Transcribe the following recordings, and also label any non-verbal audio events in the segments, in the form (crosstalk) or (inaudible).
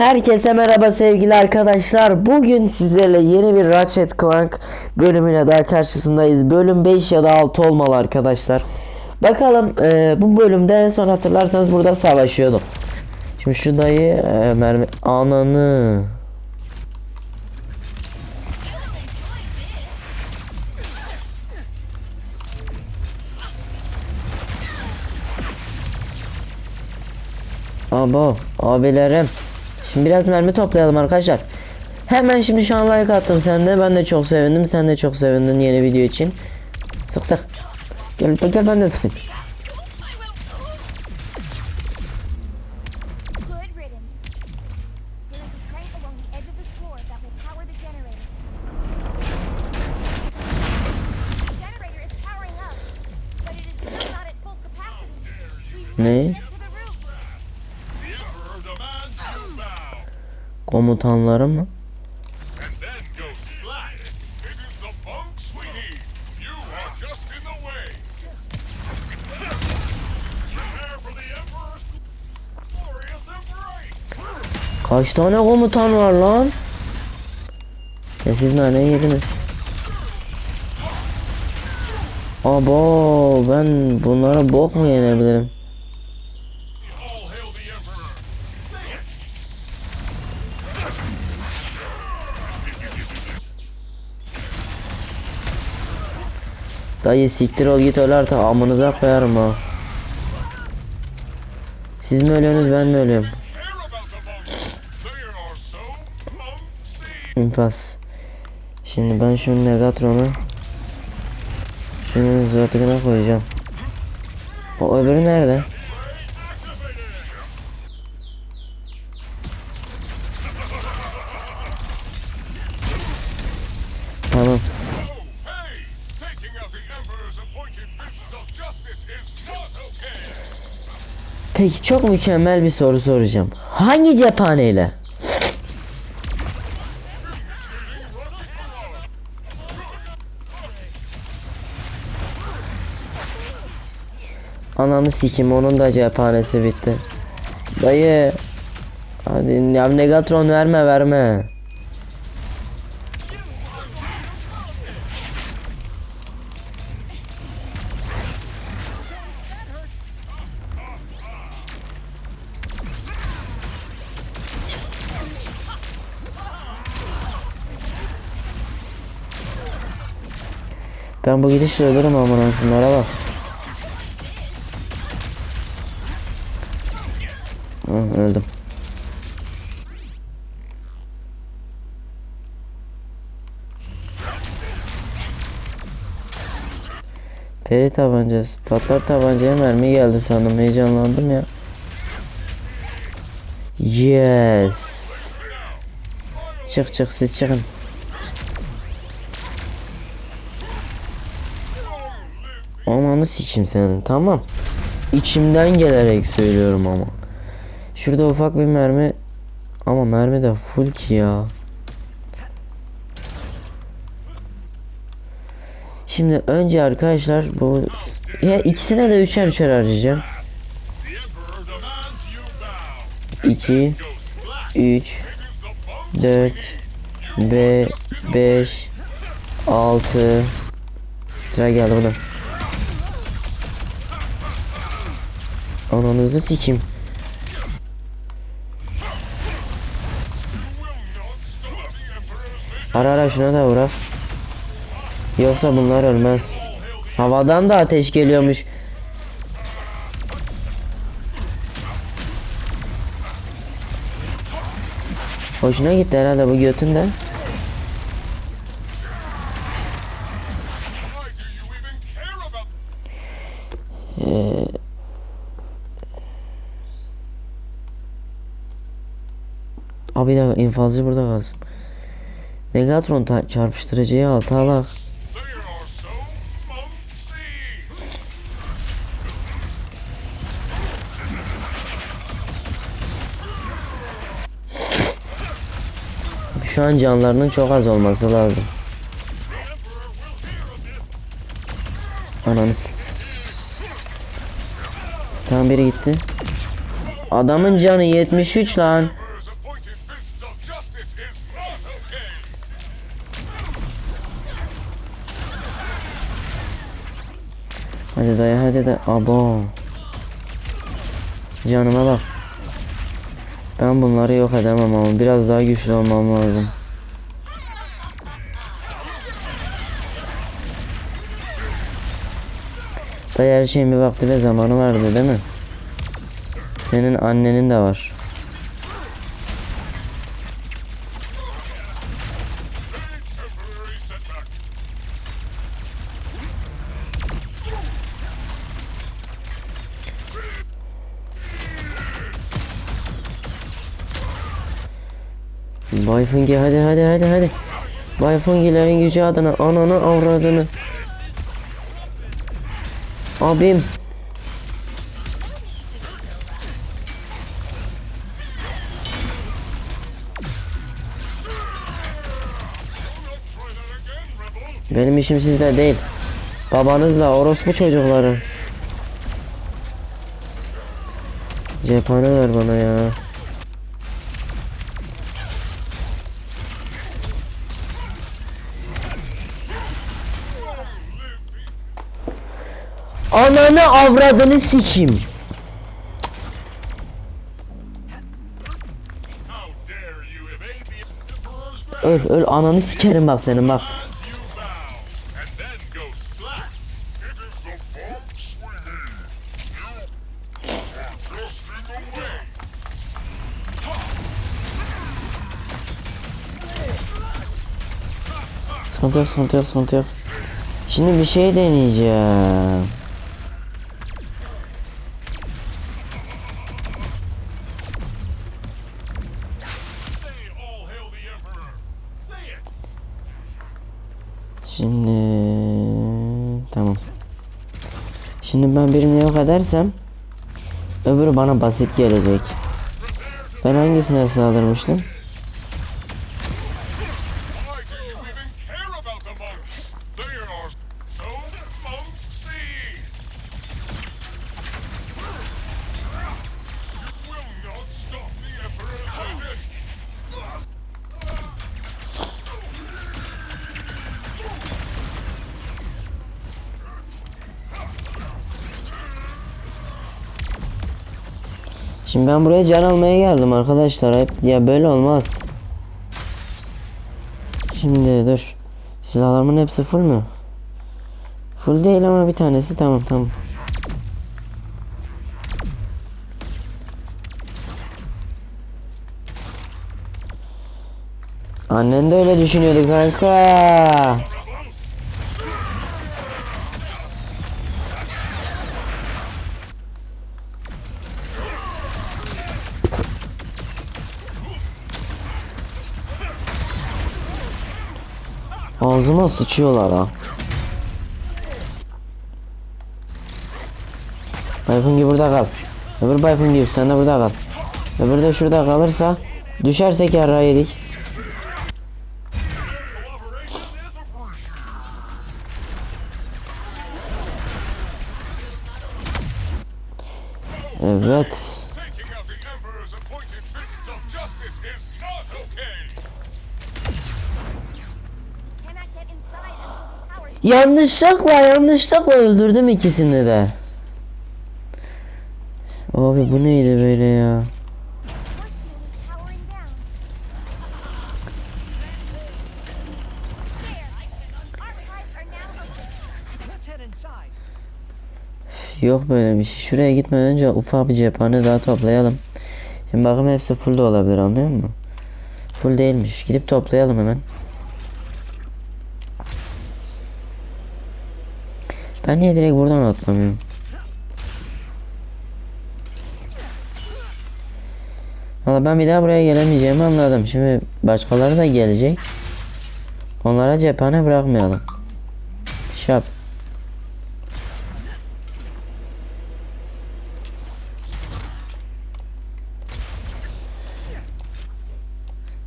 Herkese merhaba sevgili arkadaşlar. Bugün sizlerle yeni bir Ratchet Clank bölümüne daha karşısındayız. Bölüm 5 ya da 6 olmalı arkadaşlar. Bakalım e, bu bölümde en son hatırlarsanız burada savaşıyordum. Şimdi şu dayı e, mermi ananı. Abo abilerim. Şimdi biraz mermi toplayalım arkadaşlar. Hemen şimdi şu an like attın sen de. Ben de çok sevindim. Sen de çok sevindin yeni video için. Sık sık. Gel gel ben de sıkayım. Glorious embrace. Kaç tane komutan var lan? Ya siz naneyi yediniz. Abo ben bunlara bok mu yenebilirim? Dayı siktir ol git öl artık amınıza koyarım ha. Siz mi ölüyorsunuz ben mi ölüyorum? İnfaz. Şimdi ben şu Negatron'u şunun zırtına koyacağım. O öbürü nerede? Peki çok mükemmel bir soru soracağım. Hangi cephaneyle? Ananı sikim onun da cephanesi bitti. Dayı. Hadi ya Negatron verme verme. Ben bu gidişle ölürüm amına şunlara bak. Hı, öldüm. Peri tabancası. Patlar tabancaya mermi geldi sandım. Heyecanlandım ya. Yes. Çık çık siz çıkın. Ananı sikim senin tamam. İçimden gelerek söylüyorum ama. Şurada ufak bir mermi ama mermi de full ki ya. Şimdi önce arkadaşlar bu ya ikisine de üçer üçer harcayacağım. The Emperor demands you bow. 2 Go splat. 3 It is the bunks 4 Be 5 6 Sıra geldi buna. Ananızı vision. Ara ara şuna da uğra. Yoksa bunlar ölmez. Havadan da ateş geliyormuş. Hoşuna gitti herhalde bu götün de. De infazcı burada kalsın. Megatron çarpıştırıcıyı altı alak. Şu an canlarının çok az olması lazım. Ananı. Tam biri gitti. Adamın canı 73 lan. Hadi dayı hadi de abo. Canıma bak. Ben bunları yok edemem ama biraz daha güçlü olmam lazım. Dayı her şeyin bir vakti ve zamanı vardı değil mi? Senin annenin de var. Bay Fungi hadi hadi hadi hadi. Bay Fungi'lerin gücü adına ananı avradını. Abim. Benim işim sizde değil. Babanızla orospu çocukları. Cephane ver bana ya. Ananı avradını sikeyim. Öl öl ananı sikerim bak senin bak. as you vow, and then go slack. Tamam. Şimdi ben birini yok edersem öbürü bana basit gelecek. Ben hangisine saldırmıştım? Şimdi ben buraya can almaya geldim arkadaşlar. Hep ya böyle olmaz. Şimdi dur. Silahlarımın hepsi full mü? Full değil ama bir tanesi tamam tamam. Annen de öyle düşünüyordu kanka. Ağzıma sıçıyorlar ha. Bayfungi burada kal. Öbür Bayfungi sen de burada kal. Öbür de şurada kalırsa düşersek yarrağı yedik. Evet. Yanlışlıkla yanlışlıkla öldürdüm ikisini de. Abi bu neydi böyle ya? Yok böyle bir şey. Şuraya gitmeden önce ufak bir cephane daha toplayalım. Şimdi bakın hepsi full de olabilir anlıyor musun? Full değilmiş. Gidip toplayalım hemen. Ben niye direkt buradan atlamıyorum? Valla ben bir daha buraya gelemeyeceğimi anladım. Şimdi başkaları da gelecek. Onlara cephane bırakmayalım. Şap.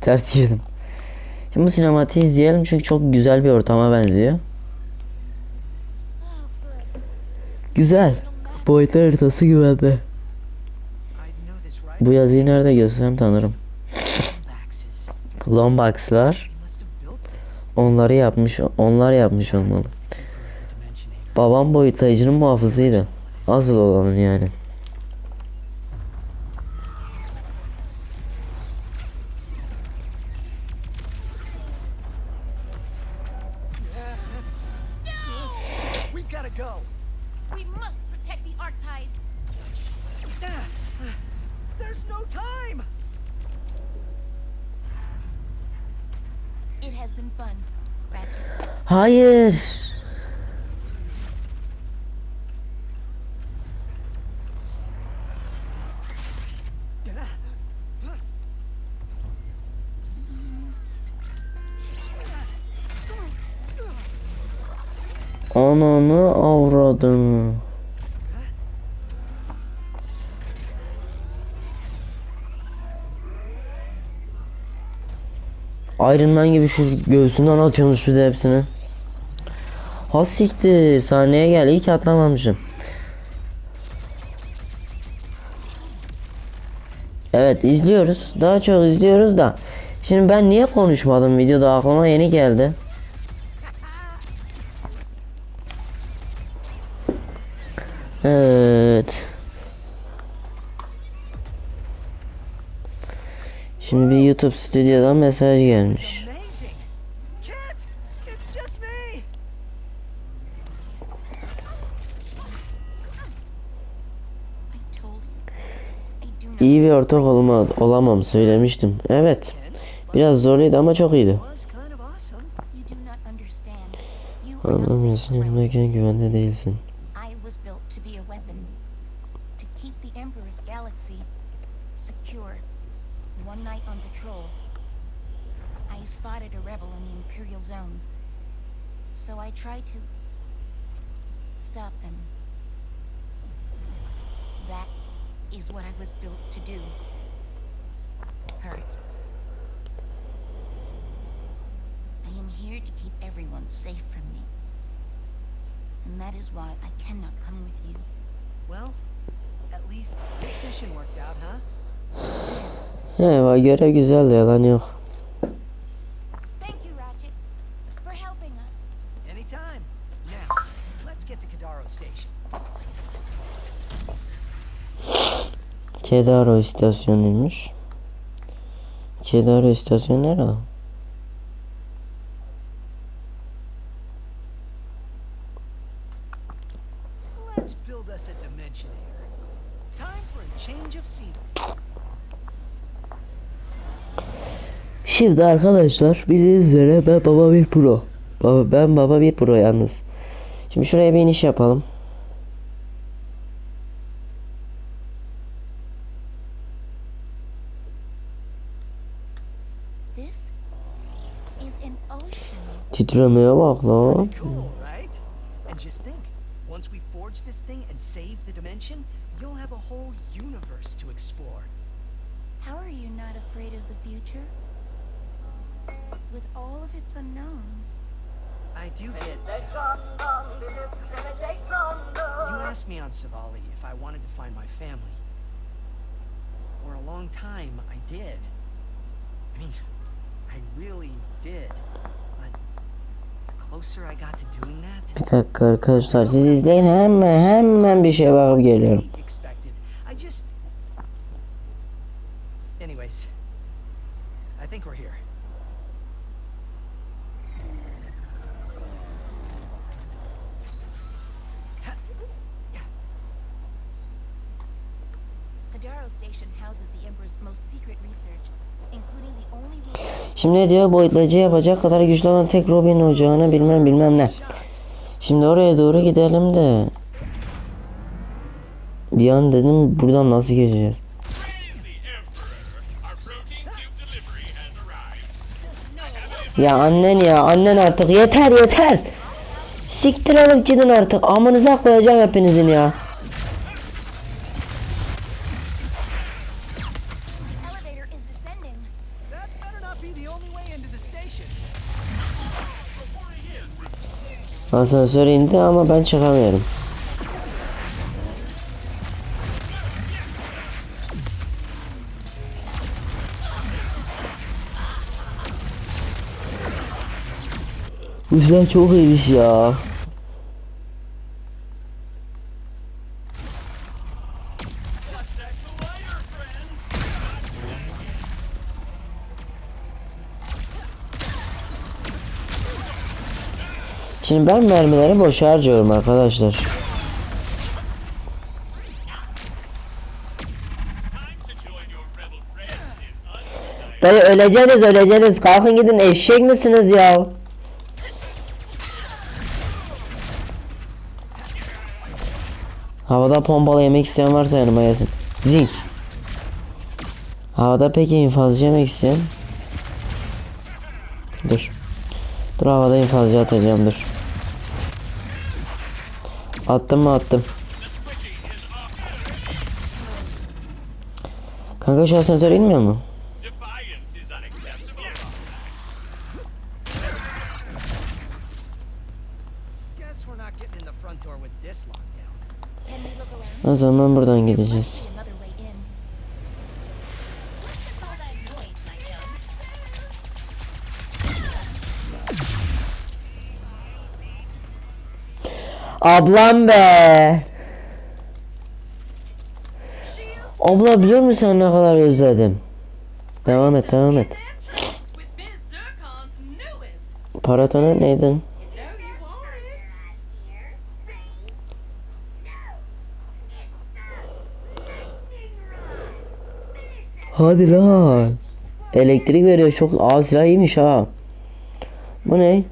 Ters girdim. Şimdi bu sinematiği izleyelim çünkü çok güzel bir ortama benziyor. Güzel. Boyutlar haritası güvende. Bu yazıyı nerede görsem tanırım. Lombax'lar onları yapmış, onlar yapmış olmalı. Babam boyutlayıcının muhafızıydı. Asıl olanın yani. Go. We must protect the archives. There's no time. It has been fun, Ratchet. Hayır. Ananı avradım. Iron gibi şu göğsünden atıyormuş bize hepsini. Ha siktir. Sahneye gel. İyi ki atlamamışım. Evet izliyoruz. Daha çok izliyoruz da. Şimdi ben niye konuşmadım videoda aklıma yeni geldi. Evet. Şimdi bir YouTube stüdyodan mesaj gelmiş. İyi bir ortak olma, olamam söylemiştim. Evet. Biraz zorluydu ama çok iyiydi. Anlamıyorsun yanımdayken güvende değilsin. Spotted rebel in the Imperial Zone. So I tried to stop them. That is what I was built to do. Hurt. I am here to keep everyone safe from me. And that is why I cannot come with you. Well, at least this mission worked out, huh? Yes. Eyvah göre güzel yalan yok. Kedaro istasyonuymuş. Kedaro istasyonu nerede? Let's build us a Dimensionator. Time for a change of scenery. Şimdi arkadaşlar bildiğiniz üzere ben baba bir pro. Baba, ben baba bir pro yalnız. Şimdi şuraya bir iniş yapalım. Titremeye bak lan. How are you not afraid of the future? With all of its unknowns. I do get. You asked me on Savali if I wanted to find my family. For a long time, I did. I mean, (laughs) I really did. But the closer I got to doing that, Bir dakika arkadaşlar siz izleyin hemen hemen bir şey bakıp geliyorum. I think we're here. Şimdi ne diyor boyutlayıcı yapacak kadar güçlü olan tek Robin ocağını bilmem bilmem ne. Şimdi oraya doğru gidelim de. Bir an dedim buradan nasıl geçeceğiz? Ya annen ya annen artık yeter yeter. Siktir alıp gidin artık. Amınıza koyacağım hepinizin ya. Asansör indi ama ben çıkamıyorum. Silah çok iyiymiş ya. Şimdi ben mermileri boş harcıyorum arkadaşlar. Dayı öleceğiniz öleceğiniz kalkın gidin eşek misiniz ya? Havada pompalı yemek isteyen varsa yanıma gelsin. Zink. Havada peki infazcı yemek isteyen? Dur. Dur havada infazcı atacağım dur. Attım mı attım. Kanka şu asansör inmiyor mu? Defiance is unacceptable. Guess Ablam be. Abla biliyor musun sen ne kadar özledim? Devam et devam et. Paratona neydin? Hadi lan. Elektrik veriyor çok ağır silah iyiymiş ha. Bu ne?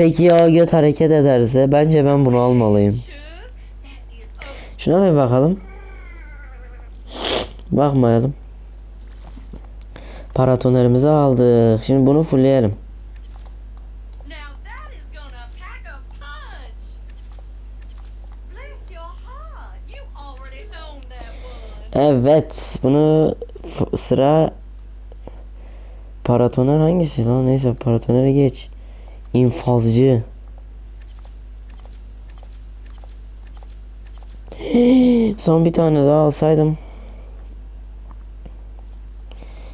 Peki ya göt hareket ederse bence ben bunu almalıyım. Şuna bir bakalım. Bakmayalım. Paratonerimizi aldık. Şimdi bunu fullleyelim. Evet. Bunu sıra paratoner hangisi lan? Neyse paratonere geç. İnfazcı. (gasps) Son bir tane daha alsaydım.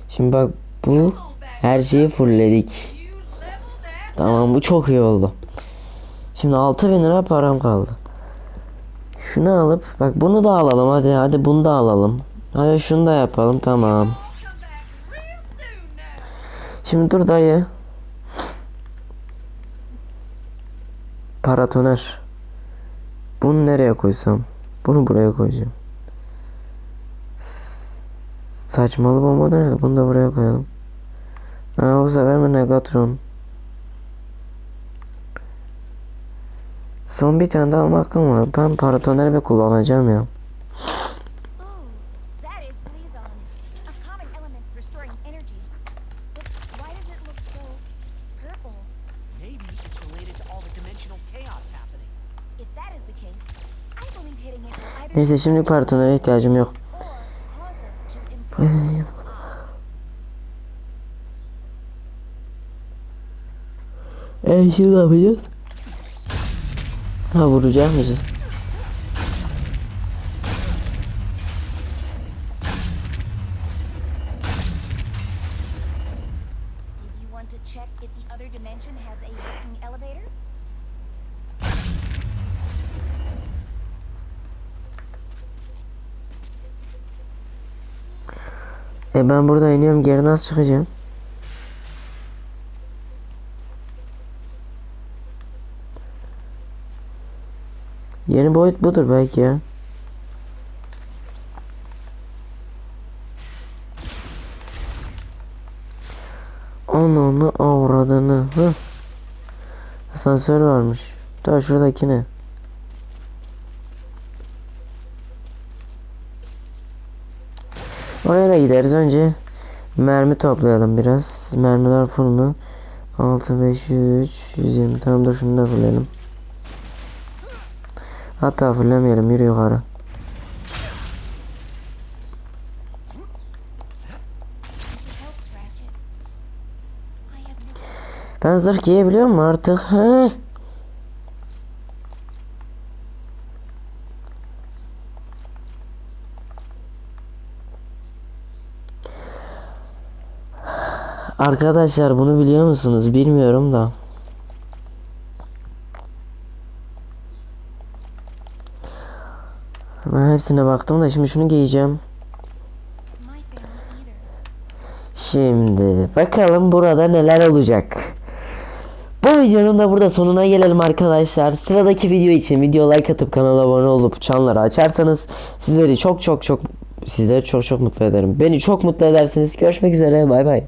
Şimdi bak bu her şeyi fullledik. Tamam bu çok iyi oldu. Şimdi 6000 lira param kaldı. Şunu alıp bak bunu da alalım hadi hadi bunu da alalım. Hadi şunu da yapalım tamam. Şimdi dur dayı. Paratoner. Bunu nereye koysam? Bunu buraya koyacağım. Saçmalı bomba nerede? Bunu da buraya koyalım. Ha bu sefer mi Negatron? Son bir tane daha alma hakkım var. Ben paratoner ve kullanacağım ya. Neyse şimdi paratonere ihtiyacım yok. or cause us to improve. E şimdi ne yapacağız? Ha vuracak mıyız? Ben burada iniyorum geri nasıl çıkacağım? Yeni boyut budur belki ya. Ananı avradını. Hı. Asansör varmış. Daha şuradaki ne? Oraya da gideriz önce. Mermi toplayalım biraz. Mermiler full mu? 6, 5, 103, 120. Tamam dur şunu da fulleyelim. Hatta fullemeyelim yürü yukarı. Ben zırh giyebiliyor muyum artık? He? Arkadaşlar bunu biliyor musunuz? Bilmiyorum da. Ben hepsine baktım da şimdi şunu giyeceğim. Şimdi bakalım burada neler olacak. Bu videonun da burada sonuna gelelim arkadaşlar. Sıradaki video için video like atıp kanala abone olup çanları açarsanız sizleri çok çok çok sizleri çok çok mutlu ederim. Beni çok mutlu edersiniz. Görüşmek üzere. Bay bay.